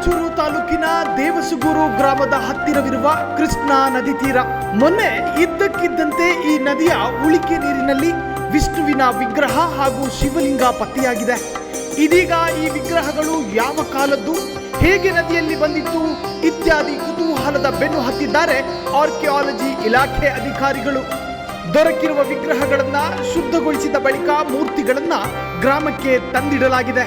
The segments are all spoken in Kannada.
ರಾಯಚೂರು ತಾಲೂಕಿನ ದೇವಸುಗೂರು ಗ್ರಾಮದ ಹತ್ತಿರವಿರುವ ಕೃಷ್ಣಾ ನದಿ ತೀರ. ಮೊನ್ನೆ ಇದ್ದಕ್ಕಿದ್ದಂತೆ ಈ ನದಿಯ ಉಳಿಕೆ ನೀರಿನಲ್ಲಿ ವಿಷ್ಣುವಿನ ವಿಗ್ರಹ ಹಾಗೂ ಶಿವಲಿಂಗ ಪತ್ತೆಯಾಗಿದೆ. ಇದೀಗ ಈ ವಿಗ್ರಹಗಳು ಯಾವ ಕಾಲದ್ದು, ಹೇಗೆ ನದಿಯಲ್ಲಿ ಬಂದಿತ್ತು ಇತ್ಯಾದಿ ಕುತೂಹಲದ ಬೆನ್ನು ಹತ್ತಿದ್ದಾರೆ ಆರ್ಕಿಯಾಲಜಿ ಇಲಾಖೆ ಅಧಿಕಾರಿಗಳು. ದೊರಕಿರುವ ವಿಗ್ರಹಗಳನ್ನ ಶುದ್ಧಗೊಳಿಸಿದ ಬಳಿಕ ಮೂರ್ತಿಗಳನ್ನ ಗ್ರಾಮಕ್ಕೆ ತಂದಿಡಲಾಗಿದೆ.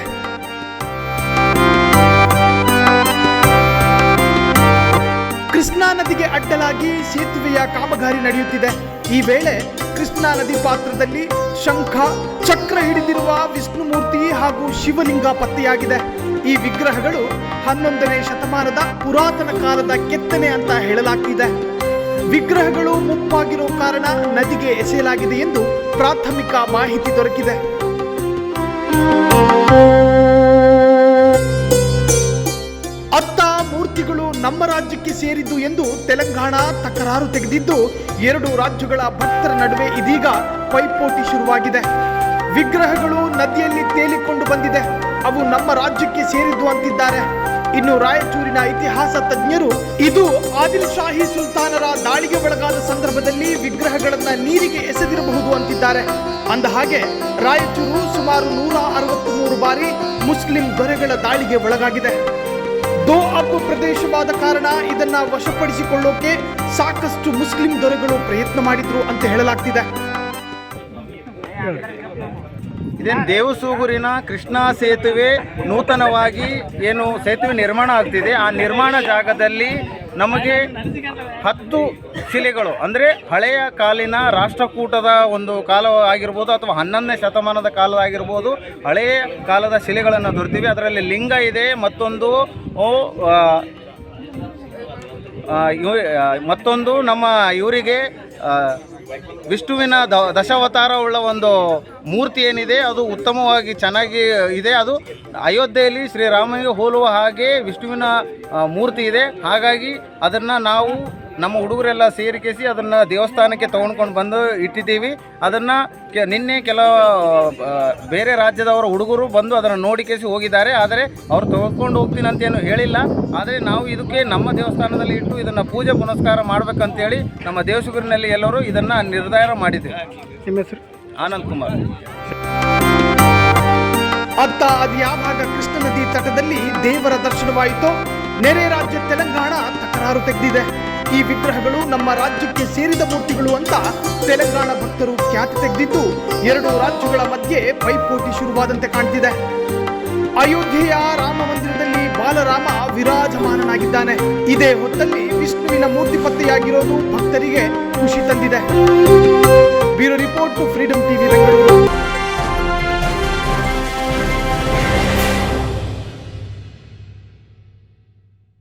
ನದಿಗೆ ಅಡ್ಡಲಾಗಿ ಸೇತುವೆಯ ಕಾಮಗಾರಿ ನಡೆಯುತ್ತಿದೆ. ಈ ವೇಳೆ ಕೃಷ್ಣಾ ನದಿ ಪಾತ್ರದಲ್ಲಿ ಶಂಖ, ಚಕ್ರ ಹಿಡಿದಿರುವ ವಿಷ್ಣುಮೂರ್ತಿ ಹಾಗೂ ಶಿವಲಿಂಗ ಪತ್ತೆಯಾಗಿದೆ. ಈ ವಿಗ್ರಹಗಳು ಹನ್ನೊಂದನೇ ಶತಮಾನದ ಪುರಾತನ ಕಾಲದ ಕೆತ್ತನೆ ಅಂತ ಹೇಳಲಾಗ್ತಿದೆ. ವಿಗ್ರಹಗಳು ಮುಪ್ಪಾಗಿರೋ ಕಾರಣ ನದಿಗೆ ಎಸೆಯಲಾಗಿದೆ ಎಂದು ಪ್ರಾಥಮಿಕ ಮಾಹಿತಿ ದೊರಕಿದೆ. ರಾಜ್ಯಕ್ಕೆ ಸೇರಿದ್ದು ಎಂದು ತೆಲಂಗಾಣ ತಕರಾರು ತೆಗೆದಿದ್ದು, ಎರಡು ರಾಜ್ಯಗಳ ಭಕ್ತರ ನಡುವೆ ಇದೀಗ ಪೈಪೋಟಿ ಶುರುವಾಗಿದೆ. ವಿಗ್ರಹಗಳು ನದಿಯಲ್ಲಿ ತೇಲಿಕೊಂಡು ಬಂದಿದೆ. ಅವು ನಮ್ಮ ರಾಜ್ಯಕ್ಕೆ ಸೇರಿದ್ದು ಅಂತಿದ್ದಾರೆ. ಇನ್ನು ರಾಯಚೂರಿನ ಇತಿಹಾಸ ತಜ್ಞರು, ಇದು ಆದಿಲ್ ಶಾಹಿ ಸುಲ್ತಾನರ ದಾಳಿಗೆ ಒಳಗಾದ ಸಂದರ್ಭದಲ್ಲಿ ವಿಗ್ರಹಗಳನ್ನ ನೀರಿಗೆ ಎಸೆದಿರಬಹುದು ಅಂತಿದ್ದಾರೆ. ಅಂದ ಹಾಗೆ, ರಾಯಚೂರು ಸುಮಾರು ನೂರ ಅರವತ್ಮೂರು ಬಾರಿ ಮುಸ್ಲಿಂ ದೊರೆಗಳ ದಾಳಿಗೆ ಒಳಗಾಗಿದೆ. ದೋ ಅಬ್ಬು ಪ್ರದೇಶವಾದ ಕಾರಣ ಇದನ್ನ ವಶಪಡಿಸಿಕೊಳ್ಳೋಕೆ ಸಾಕಷ್ಟು ಮುಸ್ಲಿಂ ದೊರೆಗಳು ಪ್ರಯತ್ನ ಮಾಡಿದ್ರು ಅಂತ ಹೇಳಲಾಗ್ತಿದೆ. ಇದೇನು ದೇವಸೂಗೂರಿನ ಕೃಷ್ಣಾ ಸೇತುವೆ ನೂತನವಾಗಿ ಏನು ಸೇತುವೆ ನಿರ್ಮಾಣ ಆಗ್ತಿದೆ. ಆ ನಿರ್ಮಾಣ ಜಾಗದಲ್ಲಿ ನಮಗೆ ಹತ್ತು ಶಿಲೆಗಳು. ಅಂದರೆ ಹಳೆಯ ಕಾಲಿನ ರಾಷ್ಟ್ರಕೂಟದ ಒಂದು ಕಾಲ ಆಗಿರ್ಬೋದು ಅಥವಾ ಹನ್ನೊಂದನೇ ಶತಮಾನದ ಕಾಲ ಆಗಿರ್ಬೋದು, ಹಳೆಯ ಕಾಲದ ಶಿಲೆಗಳನ್ನು ದೊರೆತಿವೆ ಅದರಲ್ಲಿ ಲಿಂಗ ಇದೆ, ಮತ್ತೊಂದು ಮತ್ತೊಂದು ನಮ್ಮ ಇವರಿಗೆ ವಿಷ್ಣುವಿನ ದ, ದಶಾವತಾರವುಳ್ಳ ಒಂದು ಮೂರ್ತಿ ಏನಿದೆ, ಅದು ಉತ್ತಮವಾಗಿ ಚೆನ್ನಾಗಿ ಇದೆ. ಅದು ಅಯೋಧ್ಯೆಯಲ್ಲಿ ಶ್ರೀರಾಮನಿಗೆ ಹೋಲುವ ಹಾಗೆ ವಿಷ್ಣುವಿನ ಮೂರ್ತಿ ಇದೆ. ಹಾಗಾಗಿ ಅದನ್ನು ನಾವು ನಮ್ಮ ಹುಡುಗರೆಲ್ಲ ಸೇರಿಕೆಸಿ ಅದನ್ನು ದೇವಸ್ಥಾನಕ್ಕೆ ತೊಗೊಂಡ್ಕೊಂಡು ಬಂದು ಇಟ್ಟಿದ್ದೀವಿ. ಅದನ್ನು ಕೆ ನಿನ್ನೆ ಕೆಲವು ಬೇರೆ ರಾಜ್ಯದವರ ಹುಡುಗರು ಬಂದು ಅದನ್ನು ನೋಡಿಕೆಸಿ ಹೋಗಿದ್ದಾರೆ. ಆದರೆ ಅವ್ರು ತೊಗೊಂಡು ಹೋಗ್ತೀನಿ ಅಂತೇನು ಹೇಳಿಲ್ಲ. ಆದರೆ ನಾವು ಇದಕ್ಕೆ ನಮ್ಮ ದೇವಸ್ಥಾನದಲ್ಲಿ ಇಟ್ಟು ಇದನ್ನು ಪೂಜೆ ಪುನಸ್ಕಾರ ಮಾಡಬೇಕಂತೇಳಿ ನಮ್ಮ ದೇವಸುಗುರಿನಲ್ಲಿ ಎಲ್ಲರೂ ಇದನ್ನು ನಿರ್ಧಾರ ಮಾಡಿದ್ದೇವೆ. ನಿಮ್ಮ ಹೆಸರು? ಆನಂದ್ ಕುಮಾರ್. ಅತ್ತ ಅದು ಯಾವಾಗ ಕೃಷ್ಣ ನದಿ ತಟದಲ್ಲಿ ದೇವರ ದರ್ಶನವಾಯಿತು ನೆರೆ ರಾಜ್ಯ ತೆಲಂಗಾಣ ತಕರಾರು ತೆಗೆದಿದೆ. ಈ ವಿಗ್ರಹಗಳು ನಮ್ಮ ರಾಜ್ಯಕ್ಕೆ ಸೇರಿದ ಮೂರ್ತಿಗಳು ಅಂತ ತೆಲಂಗಾಣ ಭಕ್ತರು ಖ್ಯಾತಿ ತೆಗೆದಿದ್ದು ಎರಡು ರಾಜ್ಯಗಳ ಮಧ್ಯೆ ಪೈಪೋಟಿ ಶುರುವಾದಂತೆ ಕಾಣ್ತಿದೆ. ಅಯೋಧ್ಯೆಯ ರಾಮ ಮಂದಿರದಲ್ಲಿ ಬಾಲರಾಮ ವಿರಾಜಮಾನನಾಗಿದ್ದಾನೆ. ಇದೇ ಹೊತ್ತಲ್ಲಿ ವಿಷ್ಣುವಿನ ಮೂರ್ತಿ ಪತ್ತೆಯಾಗಿರೋದು ಭಕ್ತರಿಗೆ ಖುಷಿ ತಂದಿದೆ. Bureau report Freedom TV Bengaluru.